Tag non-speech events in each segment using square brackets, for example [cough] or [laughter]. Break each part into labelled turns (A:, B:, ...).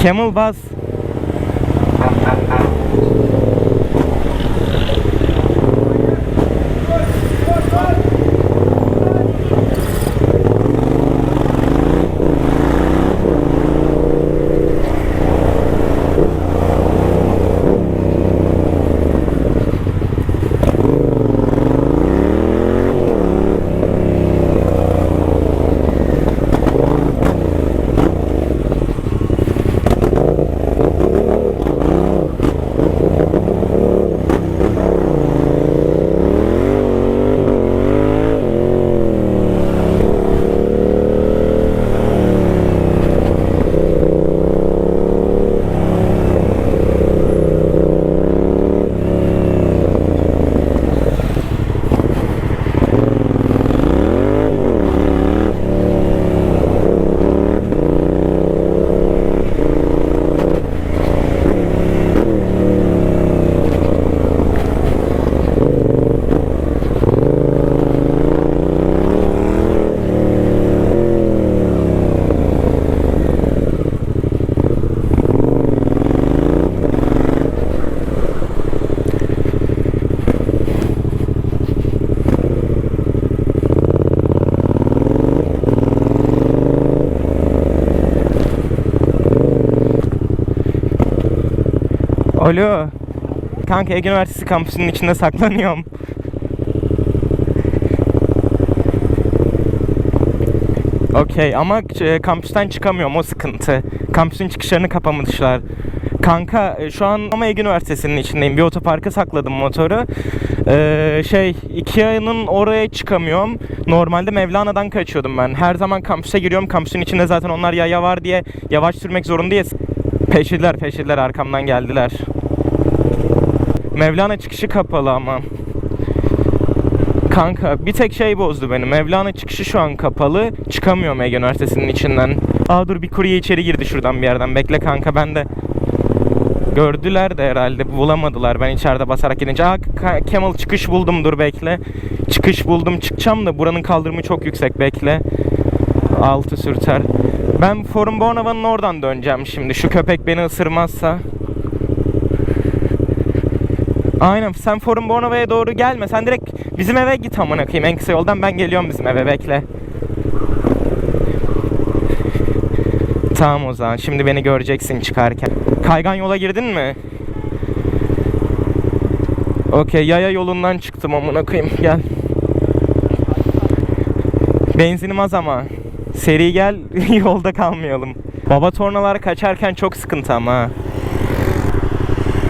A: Camel bas. Alo. Kanka Ege Üniversitesi kampüsünün içinde saklanıyorum. Okey ama e, kampüsten çıkamıyorum o sıkıntı. Kampüsün çıkışlarını kapamışlar. Kanka e, şu an ama Ege Üniversitesi'nin içindeyim. Bir otoparka sakladım motoru. Ee, şey Ikea'nın oraya çıkamıyorum. Normalde Mevlana'dan kaçıyordum ben. Her zaman kampüse giriyorum. Kampüsün içinde zaten onlar yaya var diye yavaş sürmek zorundayız. Peşidiler peşidiler arkamdan geldiler. Mevlana çıkışı kapalı ama. Kanka bir tek şey bozdu beni. Mevlana çıkışı şu an kapalı. Çıkamıyorum Ege Üniversitesi'nin içinden. Aa dur bir kurye içeri girdi şuradan bir yerden. Bekle kanka ben de Gördüler de herhalde bulamadılar ben içeride basarak gidince. Aa Kemal çıkış buldum dur bekle. Çıkış buldum çıkacağım da buranın kaldırımı çok yüksek bekle. Altı sürter. Ben Forum Bornova'nın oradan döneceğim şimdi. Şu köpek beni ısırmazsa. Aynen sen Forum Bornova'ya doğru gelme. Sen direkt bizim eve git amına koyayım. En kısa yoldan ben geliyorum bizim eve bekle. Tamam o zaman. Şimdi beni göreceksin çıkarken. Kaygan yola girdin mi? Okey yaya yolundan çıktım amına koyayım. Gel. Benzinim az ama. Seri gel [laughs] yolda kalmayalım. Baba tornalar kaçarken çok sıkıntı ama.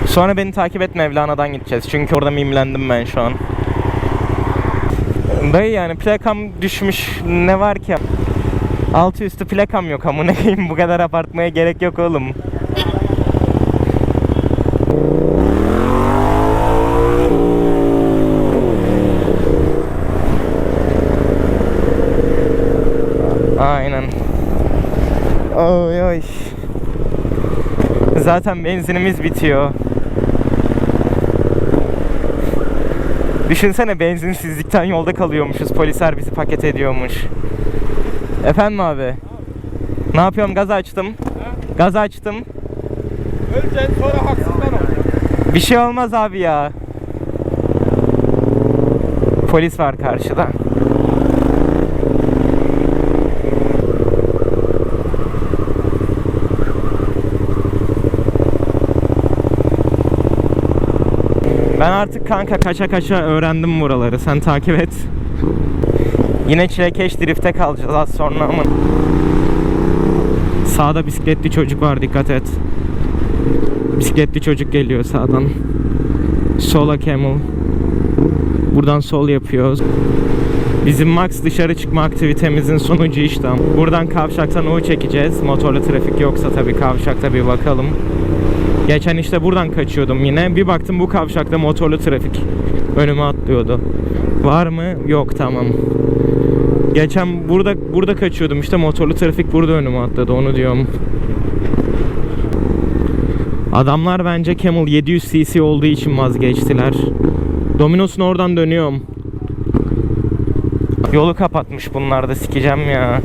A: Sonra beni takip et Mevlana'dan gideceğiz. Çünkü orada mimlendim ben şu an. Dayı yani plakam düşmüş ne var ki? Altı üstü plakam yok amına koyayım bu kadar abartmaya gerek yok oğlum. Aynen. Oy oy. Zaten benzinimiz bitiyor. Düşünsene benzinsizlikten yolda kalıyormuşuz. Polisler bizi paket ediyormuş. Efendim abi. Ne yapıyorum? Gaz açtım. Gaz açtım.
B: Öleceksin sonra haksızdan ol.
A: Bir şey olmaz abi ya. Polis var karşıda. Ben artık kanka kaça kaça öğrendim buraları. Sen takip et. Yine çilekeş drifte kalacağız az sonra ama. Sağda bisikletli çocuk var dikkat et. Bisikletli çocuk geliyor sağdan. Sola camel. Buradan sol yapıyoruz. Bizim max dışarı çıkma aktivitemizin sonucu işte. Buradan kavşaktan U çekeceğiz. Motorlu trafik yoksa tabii kavşakta bir bakalım. Geçen işte buradan kaçıyordum yine. Bir baktım bu kavşakta motorlu trafik önüme atlıyordu. Var mı? Yok tamam. Geçen burada burada kaçıyordum işte motorlu trafik burada önüme atladı onu diyorum. Adamlar bence Camel 700 cc olduğu için vazgeçtiler. Domino's'un oradan dönüyorum. Yolu kapatmış bunlar da sikeceğim ya.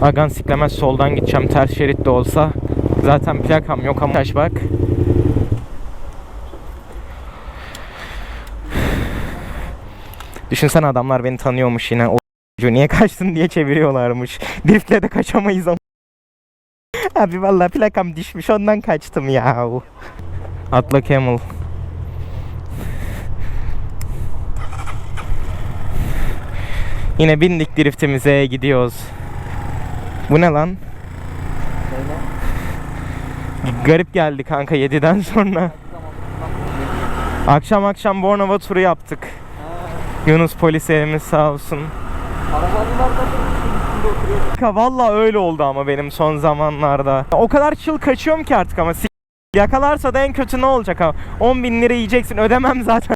A: Agan siklemez soldan gideceğim ters şerit de olsa. Zaten plakam yok ama taş bak. Düşünsene adamlar beni tanıyormuş yine. O niye kaçtın diye çeviriyorlarmış. Driftle de kaçamayız ama. Abi vallahi plakam düşmüş ondan kaçtım ya. Atla Camel. Yine bindik driftimize gidiyoruz. Bu ne lan? Garip geldi kanka 7'den sonra. Akşam akşam Bornova turu yaptık. Yunus polis evimiz sağ olsun. Kanka valla öyle oldu ama benim son zamanlarda. O kadar çıl kaçıyorum ki artık ama Yakalarsa da en kötü ne olacak ama 10 bin lira yiyeceksin ödemem zaten.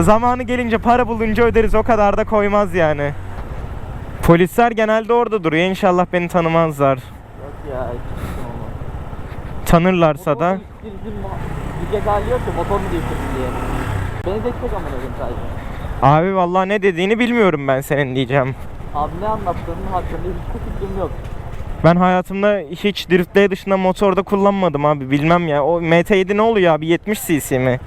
A: Zamanı gelince para bulunca öderiz o kadar da koymaz yani. Polisler genelde orada duruyor inşallah beni tanımazlar.
B: Yok ya.
A: Tanırlarsa da
B: diyecek hali yok ki motor mu değiştirdin diye. Beni destek amına koyayım sadece.
A: abi vallahi ne dediğini bilmiyorum ben senin diyeceğim.
B: Abi ne anlattığının hakkında hiçbir fikrim yok.
A: Ben hayatımda hiç drift dışında motorda kullanmadım abi bilmem ya. O MT7 ne oluyor abi 70 cc mi?